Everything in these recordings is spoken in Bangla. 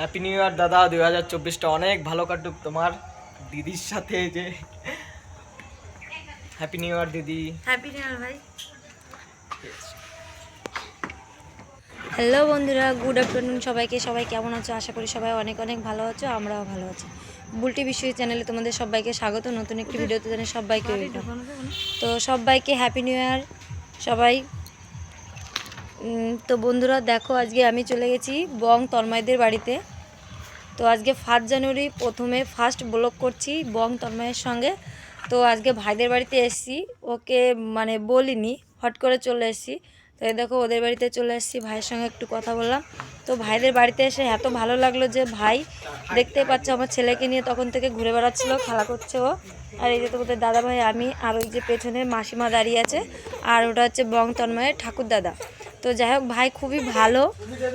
হ্যাপি নিউ ইয়ার দাদা। দুই হাজার চব্বিশটা অনেক ভালো কাটুক। তোমার দিদির সাথে যে হ্যাপি নিউ ইয়ার দিদি। হ্যাপি নিউ ইয়ার ভাই। হ্যালো বন্ধুরা। গুড আফটারনুন সবাইকে। সবাই কেমন আছো? আশা করি সবাই অনেক অনেক ভালো আছো আমরাও ভালো আছি। বুলটি বিশ্ব চ্যানেলে তোমাদের সবাইকে স্বাগত। নতুন একটি ভিডিওতে জানাই সবাইকে। তো সবাইকে হ্যাপি নিউ ইয়ার সবাই। তো বন্ধুরা দেখো, আজকে আমি চলে গেছি বং তন্ময়দের বাড়িতে। তো আজকে ফার্স্ট জানুয়ারি, প্রথমে ফার্স্ট ব্লগ করছি বং তন্ময়ের সঙ্গে। তো আজকে ভাইদের বাড়িতে এসেছি, ওকে মানে বলিনি, হট করে চলে এসেছি। তো এই দেখো, ওদের বাড়িতে চলে এসেছি, ভাইয়ের সঙ্গে একটু কথা বললাম। তো ভাইদের বাড়িতে এসে এত ভালো লাগল যে, ভাই, দেখতে পাচ্ছ আমার ছেলেকে নিয়ে তখন থেকে ঘুরে বেড়াচ্ছিল, খেলা করছে ও। আর এই যে তোমাদের দাদা ভাই আমি আর ওই যে পেছনে মাসিমা দাঁড়িয়ে আছে, আর ওটা হচ্ছে বং তন্ময়ের ঠাকুর দাদা তো যাই হোক, ভাই খুবই ভালো।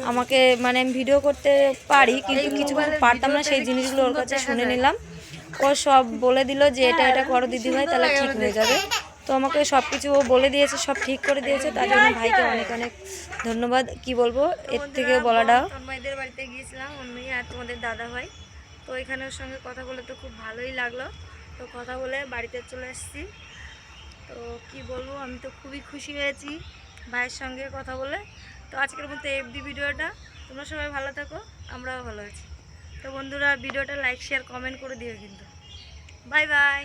আমাকে মানে আমি ভিডিও করতে পারি, কিন্তু কিছু পারতাম না, সেই জিনিসগুলো ওর কাছে শুনে নিলাম। ও সব বলে দিল যে, এটা এটা করো দিদি ভাই তাহলে ঠিক হয়ে যাবে। তো আমাকে সব কিছু ও বলে দিয়েছে, সব ঠিক করে দিয়েছে, তার জন্য ভাইকে অনেক অনেক ধন্যবাদ। কি বলব, এর থেকে বলাটা। তন্ময়দের বাড়িতে গিয়েছিলাম অন্য আর তোমাদের দাদা ভাই। তো এখানে ওর সঙ্গে কথা বলে তো খুব ভালোই লাগল। তো কথা বলে বাড়িতে চলে এসেছি। তো কি বলব, আমি তো খুবই খুশি হয়েছি। ভাইয়ের সঙ্গে কথা বলে। তো আজকের মতো এফডি ভিডিওটা। তোমরা সবাই ভালো থাকো, আমরাও ভালো আছি। তো বন্ধুরা, ভিডিওটা লাইক শেয়ার কমেন্ট করে দিও কিন্তু। Bye bye